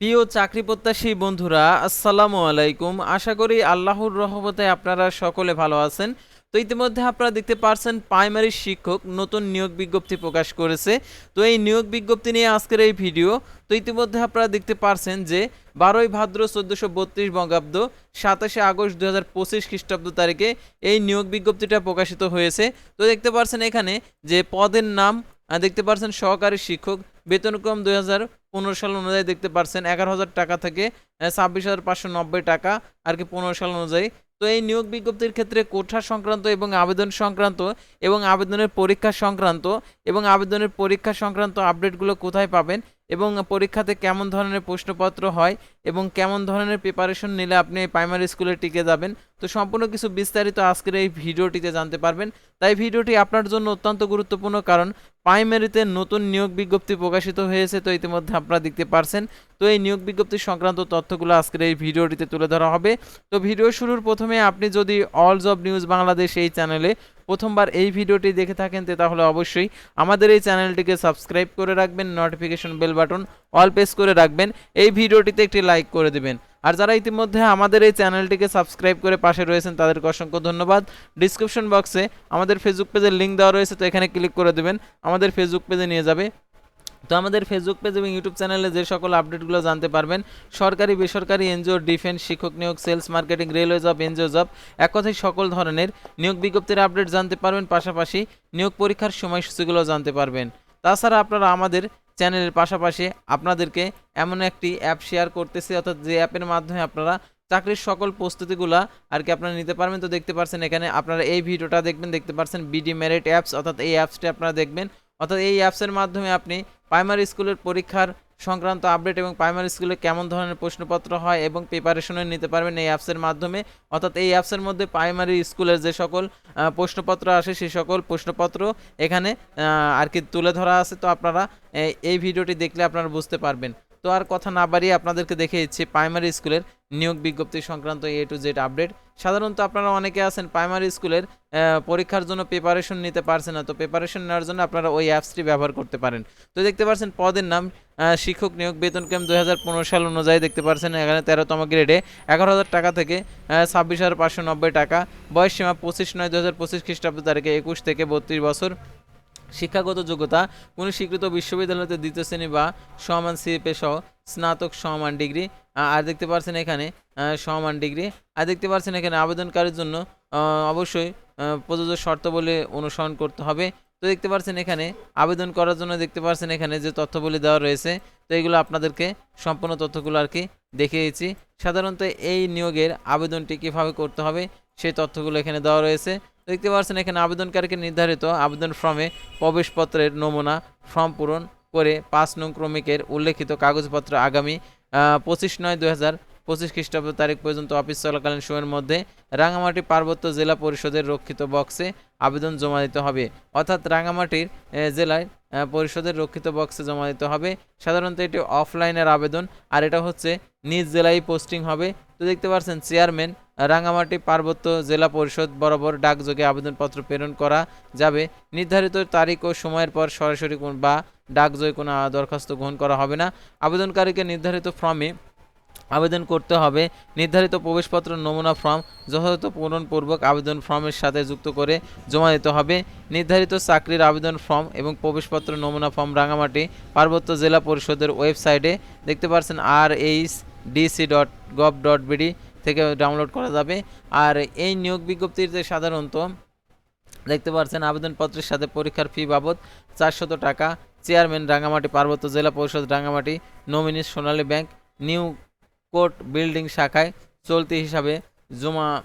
প্রিয় চাকরি প্রত্যাশী বন্ধুরা, আসসালামু আলাইকুম। আশা করি আল্লাহর রহমতে আপনারা সকলে ভালো আছেন। তো ইতিমধ্যে আপনারা দেখতে পারছেন, প্রাইমারি শিক্ষক নতুন নিয়োগ বিজ্ঞপ্তি প্রকাশ করেছে। তো এই নিয়োগ বিজ্ঞপ্তি নিয়ে আজকের এই ভিডিও, তো ইতিমধ্যে আপনারা দেখতে পারছেন যে বারোই ভাদ্র চোদ্দোশো বত্রিশ বঙ্গাব্দ, সাতাশে আগস্ট দু হাজার পঁচিশ খ্রিস্টাব্দ তারিখে এই নিয়োগ বিজ্ঞপ্তিটা প্রকাশিত হয়েছে। তো দেখতে পারছেন এখানে যে পদের নাম দেখতে পারছেন সহকারী শিক্ষক, বেতনক্রম দুই হাজার পনেরো সাল অনুযায়ী দেখতে পারছেন, এগারো হাজার টাকা থেকে ছাব্বিশ হাজার পাঁচশো নব্বই টাকা আর কি পনেরো সাল অনুযায়ী। তো এই নিয়োগ বিজ্ঞপ্তির ক্ষেত্রে কোঠা সংক্রান্ত এবং আবেদন সংক্রান্ত এবং আবেদনের পরীক্ষা সংক্রান্ত এবং আবেদনের পরীক্ষা সংক্রান্ত আপডেটগুলো কোথায় পাবেন এবং পরীক্ষাতে কেমন ধরনের প্রশ্নপত্র হয় এবং কেমন ধরনের প্রিপারেশন নিলে আপনি প্রাইমারি স্কুলে টিকে যাবেন, তো সম্পূর্ণ কিছু বিস্তারিত আজকের এই ভিডিওটিতে জানতে পারবেন। তাই ভিডিওটি আপনার জন্য অত্যন্ত গুরুত্বপূর্ণ কারণ প্রাইমারিতে নতুন নিয়োগ বিজ্ঞপ্তি প্রকাশিত হয়েছে, তো ইতিমধ্যে আপনারা দেখতে পারছেন। তো এই নিয়োগ বিজ্ঞপ্তি সংক্রান্ত তথ্যগুলো আজকের এই ভিডিওটিতে তুলে ধরা হবে। তো ভিডিও শুরুর প্রথমে আপনি যদি অল জব নিউজ বাংলাদেশ এই চ্যানেলে প্রথমবার এই ভিডিওটি দেখে থাকেন তাহলে অবশ্যই আমাদের এই চ্যানেলটিকে সাবস্ক্রাইব করে রাখবেন notification bell button all press করে রাখবেন, এই ভিডিওটিতে একটি লাইক করে দেবেন। আর যারা ইতিমধ্যে আমাদের এই চ্যানেলটিকে সাবস্ক্রাইব করে পাশে রয়েছেন, তাদেরকে অসংখ্য ধন্যবাদ। ডিসক্রিপশন বক্সে আমাদের ফেসবুক পেজের লিঙ্ক দেওয়া রয়েছে, তো এখানে ক্লিক করে দেবেন, আমাদের ফেসবুক পেজে নিয়ে যাবে। তো আমাদের ফেসবুক পেজ এবং ইউটিউব চ্যানেলে যে সকল আপডেটগুলো জানতে পারবেন, সরকারি, বেসরকারি এনজিও ডিফেন্স শিক্ষক নিয়োগ sales marketing railway job NGO job এক কথায় সকল ধরনের নিয়োগ বিজ্ঞপ্তির আপডেট জানতে পারবেন, পাশাপাশি নিয়োগ পরীক্ষার সময়সূচিগুলো জানতে পারবেন। তাছাড়া আপনারা আমাদের চ্যানেলের পাশাপাশি আপনাদেরকে এমন একটি অ্যাপ শেয়ার করতেছি, অর্থাৎ যে অ্যাপের মাধ্যমে আপনারা চাকরির সকল প্রস্তুতিগুলা আর কি আপনারা নিতে পারবেন। তো দেখতে পারছেন এখানে আপনারা এই ভিডিওটা দেখবেন, দেখতে পারছেন বিডি মেরিট অ্যাপস অর্থাৎ এই অ্যাপসটি আপনারা দেখবেন। অর্থাৎ এই অ্যাপসের মাধ্যমে আপনি প্রাইমারি স্কুলের পরীক্ষার সংক্রান্ত আপডেট এবং প্রাইমারি স্কুলে কেমন ধরনের প্রশ্নপত্র হয় এবং প্রিপারেশনে নিতে পারবেন এই অ্যাপসের মাধ্যমে। অর্থাৎ এই অ্যাপসের মধ্যে প্রাইমারি স্কুলের যে সকল প্রশ্নপত্র আসে সেই সকল প্রশ্নপত্র এখানে আর কি তুলে ধরা আছে। তো আপনারা এই- এই ভিডিওটি দেখলে আপনারা বুঝতে পারবেন। তো আর কথা না বাড়িয়ে আপনাদেরকে দেখে দিচ্ছি প্রাইমারি স্কুলের নিয়োগ বিজ্ঞপ্তি সংক্রান্ত এ টু জেড আপডেট সাধারণত আপনারা অনেকে আছেন প্রাইমারি স্কুলের পরীক্ষার জন্য প্রিপারেশন নিতে পারছেন না, তো প্রিপারেশন নেওয়ার জন্য আপনারা ওই অ্যাপসটি ব্যবহার করতে পারেন। তো দেখতে পাচ্ছেন পদের নাম শিক্ষক নিয়োগ বেতন ক্রম দুই সাল অনুযায়ী দেখতে পাচ্ছেন এখানে তেরোতম গ্রেডে এগারো হাজার টাকা থেকে ছাব্বিশ হাজার পাঁচশো নব্বই টাকা, বয়স সীমা পঁচিশ নয় দু হাজার পঁচিশ খ্রিস্টাব্দ তারিখে একুশ থেকে বত্রিশ বছর। শিক্ষাগত যোগ্যতা কোনো স্বীকৃত বিশ্ববিদ্যালয়তে দ্বিতীয় শ্রেণি বা সমান সিএপে সহ স্নাতক সমান ডিগ্রি। আর দেখতে পাচ্ছেন এখানে সমান ডিগ্রি। আর দেখতে পাচ্ছেন এখানে আবেদনকারীর জন্য অবশ্যই প্রযোজ্য শর্তাবলী অনুসরণ করতে হবে। তো দেখতে পাচ্ছেন এখানে, আবেদন করার জন্য দেখতে পাচ্ছেন এখানে যে তথ্যবলী দেওয়া রয়েছে, তো এগুলো আপনাদেরকে সম্পূর্ণ তথ্যগুলো আর কি দেখিয়েছি। সাধারণত এই নিয়োগের আবেদনটি কীভাবে করতে হবে, সেই তথ্যগুলো এখানে দেওয়া রয়েছে। দেখতে পাচ্ছেন এখানে আবেদনকারীকে নির্ধারিত আবেদন ফর্মে প্রবেশপত্রের নমুনা, ফর্ম পূরণ করে পাঁচ নং ক্রমিকের উল্লেখিত কাগজপত্র আগামী পঁচিশ নয় দু হাজার পঁচিশ খ্রিস্টাব্দ তারিখ পর্যন্ত অফিস চলাকালীন সময়ের মধ্যে রাঙামাটি পার্বত্য জেলা পরিষদের রক্ষিত বক্সে আবেদন জমা দিতে হবে। অর্থাৎ রাঙামাটির জেলায় পরিষদের রক্ষিত বক্সে জমা দিতে হবে। সাধারণত এটি অফলাইনের আবেদন, আর এটা হচ্ছে নিজ জেলায় পোস্টিং হবে। তো দেখতে পাচ্ছেন চেয়ারম্যান রাঙামাটি পার্বত্য জেলা পরিষদ বরাবর ডাকযোগে আবেদনপত্র প্রেরণ করা যাবে। নির্ধারিত তারিখ ও সময়ের পর সরাসরি বা ডাকযোগে কোনো দরখাস্ত গ্রহণ করা হবে না। আবেদনকারীকে নির্ধারিত ফর্মে আবেদন করতে হবে। নির্ধারিত প্রবেশপত্র, নমুনা ফর্ম, যথাযথ পূরণপূর্বক আবেদন ফর্মের সাথে যুক্ত করে জমা দিতে হবে। নির্ধারিত চাকরির আবেদন ফর্ম এবং প্রবেশপত্র, নমুনা ফর্ম রাঙামাটি পার্বত্য জেলা পরিষদের ওয়েবসাইটে দেখতে পাচ্ছেন R H DC dot gov dot BD. থেকে ডাউনলোড করা যাবে। আর এই নিয়োগ বিজ্ঞপ্তিতে সাধারণত, দেখতে পাচ্ছেন আবেদনপত্রের সাথে পরীক্ষার ফি বাবদ চারশত টাকা। চেয়ারম্যান রাঙামাটি পার্বত্য জেলা পরিষদ Rangamati nominee Sonali bank new court building শাখায় চলতি হিসাবে জমা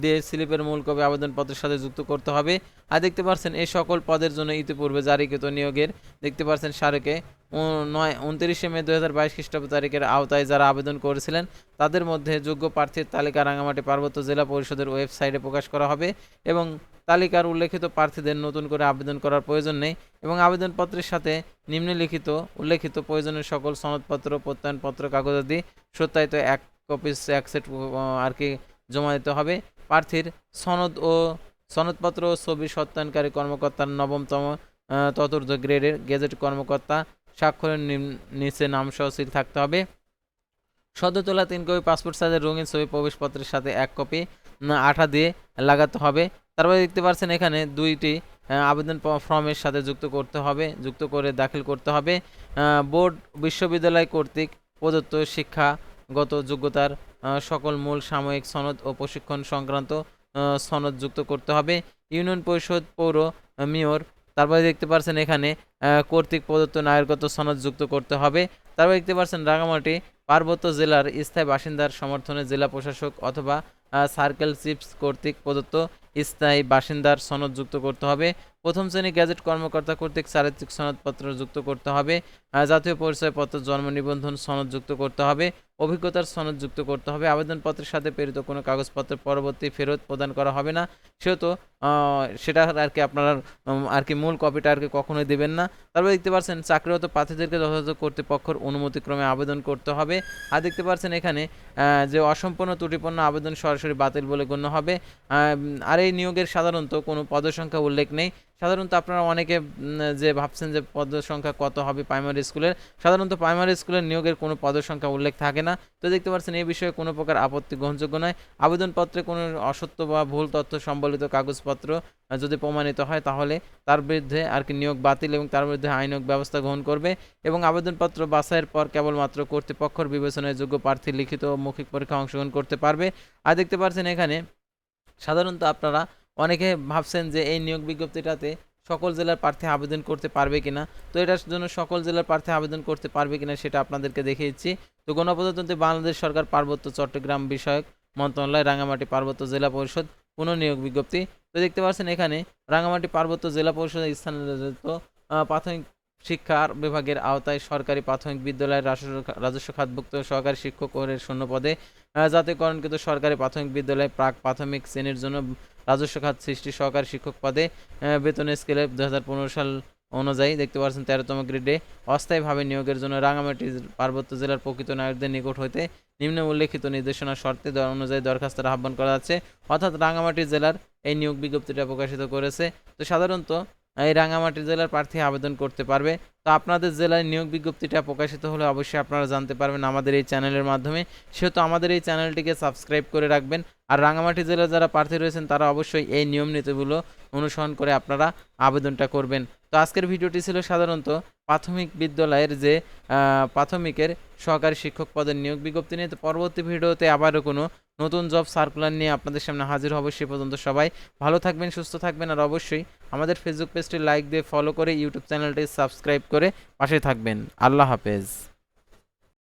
দিয়ে স্লিপের মূল কপি আবেদনপত্রের সাথে যুক্ত করতে হবে। আর দেখতে পাচ্ছেন, এই সকল পদের জন্য ইতিপূর্বে জারিকৃত নিয়োগের, দেখতে পাচ্ছেন স্মারকে উ- নয়, উনত্রিশে মে দু হাজার বাইশ খ্রিস্টাব্দ তারিখের আওতায় যারা আবেদন করেছিলেন, তাদের মধ্যে যোগ্য প্রার্থীর তালিকা রাঙামাটি পার্বত্য জেলা পরিষদের ওয়েবসাইটে প্রকাশ করা হবে এবং তালিকার উল্লেখিত প্রার্থীদের নতুন করে আবেদন করার প্রয়োজন নেই এবং আবেদনপত্রের সাথে নিম্নলিখিত, উল্লেখিত প্রয়োজনীয় সকল সনদপত্র, প্রত্যয়নপত্র কাগজাদি সত্যায়িত এক কপি এক সেট আর কি জমা দিতে হবে। প্রার্থীর সনদ ও সনদপত্র ও ছবি সত্যায়নকারী কর্মকর্তার নবমতম চতুর্থ গ্রেডের গেজেট কর্মকর্তা স্বাক্ষরের নিচে নাম সহ সিল থাকতে হবে। সদ্য তোলা তিন কপি পাসপোর্ট সাইজের রঙিন ছবি প্রবেশপত্রের সাথে এক কপি আঠা দিয়ে লাগাতে হবে। তারপরে দেখতে পাচ্ছেন এখানে দুইটি আবেদন ফর্মের সাথে যুক্ত করতে হবে, যুক্ত করে দাখিল করতে হবে। বোর্ড বিশ্ববিদ্যালয় কর্তৃক প্রদত্ত শিক্ষাগত যোগ্যতার সকল মূল সাময়িক সনদ ও প্রশিক্ষণ সংক্রান্ত সনদ যুক্ত করতে হবে। ইউনিয়ন পরিষদ পৌর মেয়র তারপরে দেখতে পাচ্ছেন এখানে কর্তৃক প্রদত্ত নাগরিকত্ব সনদ যুক্ত করতে হবে। তারপরে দেখতে পাচ্ছেন রাঙামাটি পার্বত্য জেলার স্থায়ী বাসিন্দার সমর্থনে জেলা প্রশাসক অথবা সার্কেল চিপস কর্তৃক প্রদত্ত স্থায়ী বাসিন্দার সনদ যুক্ত করতে হবে। প্রথম শ্রেণি গ্যাজেট কর্মকর্তা কর্তৃক চারিত্রিক সনদপত্র যুক্ত করতে হবে। জাতীয় পরিচয়পত্র জন্ম নিবন্ধন সনদ যুক্ত করতে হবে। অভিজ্ঞতার সনদ যুক্ত করতে হবে। আবেদনপত্রের সাথে প্রেরিত কোনো কাগজপত্র পরবর্তী ফেরত প্রদান করা হবে না। সেহেতু সেটা আর কি আপনারা আর কি মূল কপিটা আর কি কখনোই দেবেন না। তারপরে দেখতে পাচ্ছেন, চাকরিরত প্রার্থীদেরকে যথাযথ কর্তৃপক্ষের অনুমতিক্রমে আবেদন করতে হবে। আর দেখতে পাচ্ছেন এখানে যে অসম্পূর্ণ ত্রুটিপূর্ণ আবেদন সরাসরি বাতিল বলে গণ্য হবে। আর এই নিয়োগের সাধারণত কোনো পদসংখ্যা উল্লেখ নেই। সাধারণত আপনারা অনেকে যে ভাবছেন যে পদসংখ্যা কত হবে প্রাইমারি স্কুলের সাধারণত প্রাইমারি স্কুলের নিয়োগের কোনো পদসংখ্যা উল্লেখ থাকে না। তো দেখতে পাচ্ছেন, এই বিষয়ে কোনো প্রকার আপত্তি গ্রহণযোগ্য নয়। আবেদনপত্রে কোনো অসত্য বা ভুল তথ্য সম্বলিত কাগজপত্র যদি প্রমাণিত হয়, তাহলে তার বিরুদ্ধে আর কি নিয়োগ বাতিল এবং তার বিরুদ্ধে আইনক ব্যবস্থা গ্রহণ করবে এবং আবেদনপত্র বাছাইয়ের পর কেবলমাত্র কর্তৃপক্ষের বিবেচনায় যোগ্য প্রার্থী লিখিত মৌখিক পরীক্ষা অংশগ্রহণ করতে পারবে। আর দেখতে পাচ্ছেন এখানে, সাধারণত আপনারা অনেকে ভাবছেন যে এই নিয়োগ বিজ্ঞপ্তিটাতে সকল জেলার প্রার্থী আবেদন করতে পারবে কিনা? তো এটার জন্য সকল জেলার প্রার্থী আবেদন করতে পারবে কিনা সেটা আপনাদেরকে দেখিয়েছি তো গণপ্রজাতন্ত্রী বাংলাদেশ সরকার পার্বত্য চট্টগ্রাম বিষয়ক মন্ত্রণালয় রাঙামাটি পার্বত্য জেলা পরিষদ পুনর্নিয়োগ বিজ্ঞপ্তি। তো দেখতে পাচ্ছেন এখানে রাঙামাটি পার্বত্য জেলা পরিষদের স্থানান্তরিত প্রাথমিক শিক্ষার বিভাগের আওতায় সরকারি প্রাথমিক বিদ্যালয়ের রাজস্ব খাতভুক্ত সহকারী শিক্ষক ও এর শূন্য পদে জাতীয়করণকৃত সরকারি প্রাথমিক বিদ্যালয় প্রাক প্রাথমিক শ্রেণির জন্য রাজস্ব খাত সৃষ্টি সহকারী শিক্ষক পদে বেতন স্কেলে দু হাজার পনেরো সাল অনুযায়ী দেখতে পাচ্ছেন তেরোতম গ্রেডে অস্থায়ীভাবে নিয়োগের জন্য রাঙামাটি পার্বত্য জেলার প্রকৃত নায়কদের নিকট হইতে নিম্ন উল্লেখিত নির্দেশনা শর্তে অনুযায়ী দরখাস্তের আহ্বান করা যাচ্ছে। অর্থাৎ রাঙামাটি জেলার এই নিয়োগ বিজ্ঞপ্তিটা প্রকাশিত করেছে। তো সাধারণত এই রাঙামাটি জেলার প্রার্থী আবেদন করতে পারবে। তো আপনাদের জেলায় নিয়োগ বিজ্ঞপ্তিটা প্রকাশিত হলে অবশ্যই আপনারা জানতে পারবেন আমাদের এই চ্যানেলের মাধ্যমে। সেহেতু আমাদের এই চ্যানেলটিকে সাবস্ক্রাইব করে রাখবেন। আর রাঙামাটি জেলার যারা প্রার্থী রয়েছেন, তারা অবশ্যই এই নিয়ম নীতিগুলো অনুসরণ করে আপনারা আবেদনটা করবেন। তো আজকের ভিডিওটি ছিল সাধারণত প্রাথমিক বিদ্যালয়ের যে প্রাথমিকের সহকারী শিক্ষক পদের নিয়োগ বিজ্ঞপ্তি নিয়ে। তো পরবর্তী ভিডিওতে আবারও কোনো নতুন জব সার্কুলার নিয়ে আপনাদের সামনে হাজির হব সে পর্যন্ত সবাই। ভালো থাকবেন, সুস্থ থাকবেন আর অবশ্যই আমাদের ফেসবুক পেজটি লাইক দিয়ে ফলো করে ইউটিউব চ্যানেলটি সাবস্ক্রাইব করে পাশে থাকবেন। আল্লাহ হাফেজ।